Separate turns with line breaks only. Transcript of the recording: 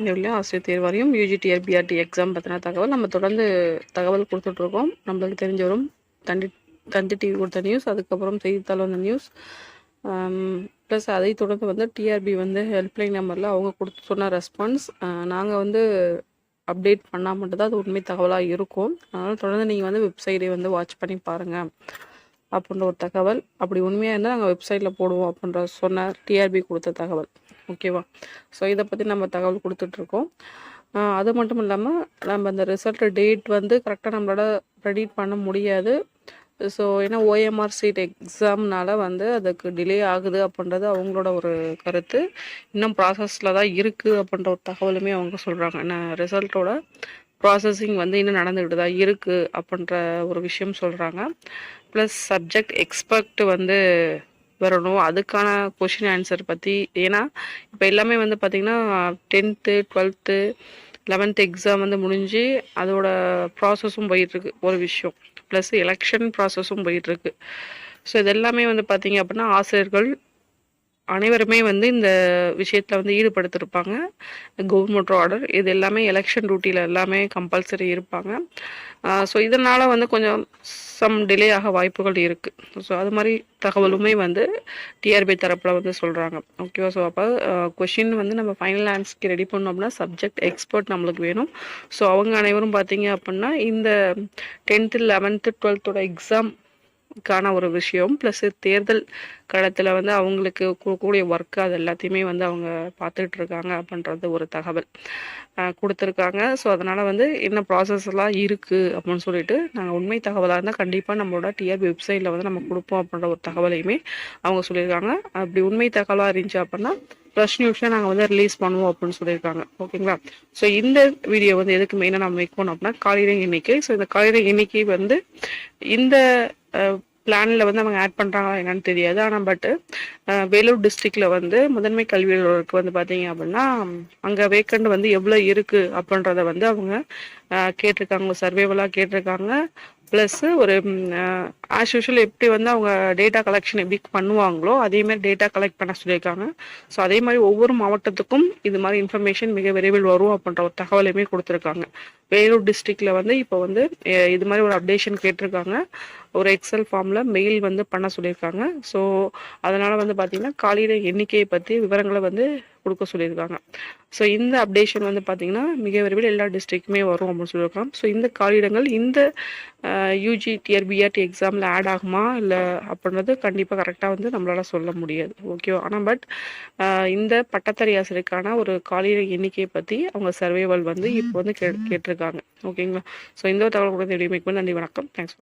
இந்த ஆசிரியர் தேர்வாரியம் யூஜிடிஆர் BRT exam பற்றின தகவல் நம்ம தொடர்ந்து தகவல் கொடுத்துட்ருக்கோம். நம்மளுக்கு தெரிஞ்ச வரும் தண்டி தந்தி டிவி கொடுத்த நியூஸ் அதுக்கப்புறம் செய்தித்தாள் வந்த நியூஸ் ப்ளஸ் அதை தொடர்ந்து வந்து டிஆர்பி வந்து ஹெல்ப்லைன் நம்பரில் அவங்க கொடுத்து சொன்ன ரெஸ்பான்ஸ் நாங்கள் வந்து அப்டேட் பண்ணால் மட்டும்தான் அது உண்மை தகவலாக இருக்கும். அதனால் தொடர்ந்து நீங்கள் வந்து வெப்சைட்டை வந்து வாட்ச் பண்ணி பாருங்கள் அப்படின்ற ஒரு தகவல். அப்படி உண்மையாக இருந்தால் நாங்கள் வெப்சைட்டில் போடுவோம் அப்படின்ற சொன்ன டிஆர்பி கொடுத்த தகவல். ஓகேவா? ஸோ இதை பற்றி நம்ம தகவல் கொடுத்துட்ருக்கோம். அது மட்டும் இல்லாமல் நம்ம அந்த ரிசல்ட் டேட் வந்து கரெக்டாக நம்மளோட ப்ரெடிட் பண்ண முடியாது. ஸோ ஏன்னா ஓஎம்ஆர் சீட் எக்ஸாம்னால வந்து அதுக்கு டிலே ஆகுது அப்படின்றது அவங்களோட ஒரு கருத்து. இன்னும் ப்ராசஸில் தான் இருக்குது அப்படின்ற ஒரு தகவலுமே அவங்க சொல்கிறாங்க ஏன்னா ரிசல்ட்டோட ப்ராசஸிங் வந்து இன்னும் நடந்துக்கிட்டு தான் இருக்குது அப்படின்ற ஒரு விஷயம் சொல்கிறாங்க ப்ளஸ் சப்ஜெக்ட் எக்ஸ்பெக்ட் வந்து வரணும். அதுக்கான கொஷின் ஆன்சர் பற்றி ஏன்னா இப்போ எல்லாமே வந்து பார்த்திங்கன்னா டென்த்து டுவெல்த்து லெவன்த் எக்ஸாம் வந்து முடிஞ்சு அதோட ப்ராசஸும் போயிட்டுருக்கு ஒரு விஷயம். ப்ளஸ் எலெக்ஷன் ப்ராசஸும் போயிட்டுருக்கு. ஸோ இதெல்லாமே வந்து பார்த்திங்க அப்படின்னா ஆசிரியர்கள் அனைவருமே வந்து இந்த விஷயத்தில் வந்து ஈடுபடுத்திருப்பாங்க. கவர்மெண்ட் ஆர்டர் இது எல்லாமே எலெக்ஷன் டியூட்டியில் எல்லாமே கம்பல்சரி இருப்பாங்க. ஸோ இதனால் வந்து கொஞ்சம் சம் டிலே ஆக வாய்ப்புகள் இருக்குது ஸோ அது மாதிரி தகவலுமே வந்து டிஆர்பி தரப்பில் வந்து சொல்கிறாங்க ஓகேவா ஸோ அப்போ கொஷின் வந்து நம்ம ஃபைனல் ஆன்ஸ்க்கு ரெடி பண்ணோம் அப்படின்னா சப்ஜெக்ட் எக்ஸ்பர்ட் நம்மளுக்கு வேணும். ஸோ அவங்க அனைவரும் பார்த்தீங்க அப்படின்னா இந்த டென்த்து லெவன்த்து டுவெல்த்தோட எக்ஸாம் கான ஒரு விஷயம். ப்ளஸ் தேர்தல் களத்தில் வந்து அவங்களுக்கு கூடிய ஒர்க்கு அது எல்லாத்தையுமே வந்து அவங்க பார்த்துட்டு இருக்காங்க அப்படின்றது ஒரு தகவல். கொடுத்துருக்காங்க. ஸோ அதனால் வந்து என்ன ப்ராசஸ்லாம் இருக்குது அப்படின்னு சொல்லிட்டு நாங்கள் உண்மை தகவலாக இருந்தால் கண்டிப்பாக நம்மளோட டிஆர்பி வெப்சைட்டில் வந்து நம்ம கொடுப்போம் அப்படின்ற ஒரு தகவலையுமே அவங்க சொல்லியிருக்காங்க. அப்படி உண்மை தகவலாக இருந்துச்சு அப்படின்னா ப்ளஸ் நியூஸை நாங்கள் வந்து ரிலீஸ் பண்ணுவோம் அப்படின்னு சொல்லியிருக்காங்க. ஓகேங்களா? ஸோ இந்த வீடியோ வந்து எதுக்கு மெயினாக நம்ம வைக்கணும் அப்படின்னா காலையில எண்ணிக்கை. ஸோ இந்த காலையில எண்ணிக்கை வந்து இந்த பிளானில் வந்து அவங்க ஆட் பண்ணுறாங்களா என்னன்னு தெரியாது. ஆனால் பட்டு வேலூர் டிஸ்ட்ரிக்டில் வந்து முதன்மை கல்வி அலுவலருக்கு வந்து பார்த்தீங்க அப்படின்னா அங்கே வேக்கண்ட் வந்து எவ்வளோ இருக்குது அப்படின்றத வந்து அவங்க கேட்டிருக்காங்க. சர்வேவலாக கேட்டிருக்காங்க. ப்ளஸ்ஸு ஒரு ஆஸ் யூஷுவல் எப்படி வந்து அவங்க டேட்டா கலெக்ஷன் எப்படி பண்ணுவாங்களோ அதேமாதிரி டேட்டா கலெக்ட் பண்ண சொல்லியிருக்காங்க. ஸோ அதே மாதிரி ஒவ்வொரு மாவட்டத்துக்கும் இது மாதிரி இன்ஃபர்மேஷன் மிக விரைவில் வரும் அப்படின்ற ஒரு தகவலையுமே கொடுத்துருக்காங்க. வேலூர் டிஸ்ட்ரிக்ட்ல வந்து இப்போ வந்து இது மாதிரி ஒரு அப்டேஷன் கேட்டிருக்காங்க. ஒரு எக்ஸல் ஃபார்மில் மெயில் வந்து பண்ண சொல்லியிருக்காங்க. ஸோ அதனால் வந்து பார்த்திங்கன்னா காலையில் எண்ணிக்கையை பற்றி விவரங்களை வந்து கொடுக்க சொல்லியிருக்காங்க. ஸோ இந்த அப்டேஷன் வந்து பார்த்திங்கன்னா மிக விரைவில் எல்லா டிஸ்ட்ரிக்ட்டுமே வரும் அப்படின்னு சொல்லியிருக்காங்க. ஸோ இந்த காலிடங்கள் இந்த யூஜி டிஆர் பிஆர்டி எக்ஸாமில் ஆட் ஆகுமா? இல்லை அப்படின்றது கண்டிப்பாக கரெக்டாக வந்து நம்மளால் சொல்ல முடியாது. ஓகேவா ஆனால் பட் இந்த பட்டத்தறி ஆசிரியருக்கான ஒரு காலிட எண்ணிக்கையை பற்றி அவங்க சர்வேவல் வந்து இப்போ வந்து கே கேட்டிருக்காங்க. ஓகேங்களா ஸோ இந்த தகவல் கூட தெரிவிக்கும். நன்றி வணக்கம். தேங்க்ஸ்